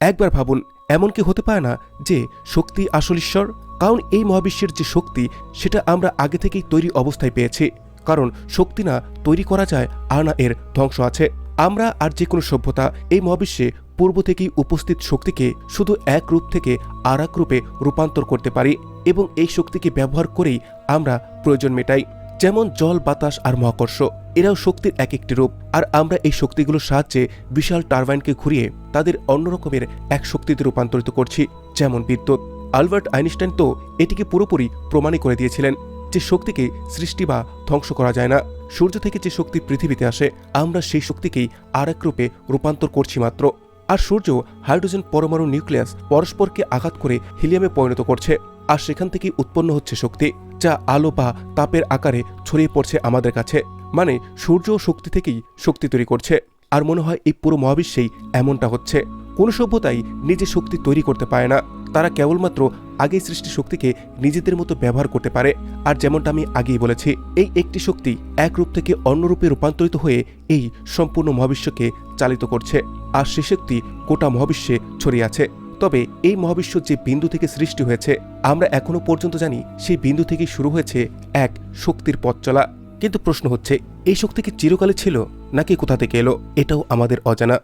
একবার ভাবুন, এমন কি হতে পারে না যে শক্তি আসল ঈশ্বর? কারণ এই মহাবিশ্বের যে শক্তি, সেটা আমরা আগে থেকেই তৈরি অবস্থায় পেয়েছি। কারণ শক্তি না তৈরি করা যায়, আর না এর ধ্বংস আছে। আমরা আর যে কোনো সভ্যতা এই মহাবিশ্বে পূর্ব থেকেই উপস্থিত শক্তিকে শুধু এক রূপ থেকে আর রূপে রূপান্তর করতে পারি এবং এই শক্তিকে ব্যবহার করেই আমরা প্রয়োজন মেটাই। যেমন জল, বাতাস আর মহাকর্ষ, এরাও শক্তির এক একটি রূপ। আর আমরা এই শক্তিগুলোর সাহায্যে বিশাল টারবাইনকে ঘুরিয়ে তাদের অন্য রকমের এক শক্তিতে রূপান্তরিত করছি, যেমন বিদ্যুৎ। আলবার্ট আইনস্টাইন তো এটিকে পুরোপুরি প্রমাণই করে দিয়েছিলেন যে শক্তিকে সৃষ্টি বা ধ্বংস করা যায় না। সূর্য থেকে যে শক্তি পৃথিবীতে আসে, আমরা সেই শক্তিকেই আর এক রূপে রূপান্তর করছি মাত্র। আর সূর্য হাইড্রোজেন পরমাণু নিউক্লিয়াস পরস্পরকে আঘাত করে হিলিয়ামে পরিণত করছে, আর সেখান থেকেই উৎপন্ন হচ্ছে শক্তি। যা আলো বা তাপের আকারে ছড়িয়ে পড়ছে আমাদের কাছে। মানে সূর্য শক্তি থেকেই শক্তি তৈরি করছে। আর মনে হয় এই পুরো মহাবিশ্বেই এমনটা হচ্ছে। কোনো সভ্যতাই নিজে শক্তি তৈরি করতে পারে না। তারা কেবলমাত্র আগে সৃষ্টি শক্তিকে নিজেদের মতো ব্যবহার করতে পারে। আর যেমনটা আমি আগেই বলেছি, এই একটি শক্তি এক রূপ থেকে অন্য রূপে রূপান্তরিত হয়ে এই সম্পূর্ণ মহাবিশ্বকে চালিত করছে। আর সে শক্তি গোটা মহাবিশ্বে ছড়িয়ে আছে। তবে এই মহাবিশ্ব যে বিন্দু থেকে সৃষ্টি হয়েছে, আমরা এখনও পর্যন্ত জানি সেই বিন্দু থেকে শুরু হয়েছে এক শক্তির পথ চলা। কিন্তু প্রশ্ন হচ্ছে, এই শক্তি কি চিরকালে ছিল নাকি কোথা থেকে এলো? এটাও আমাদের অজানা।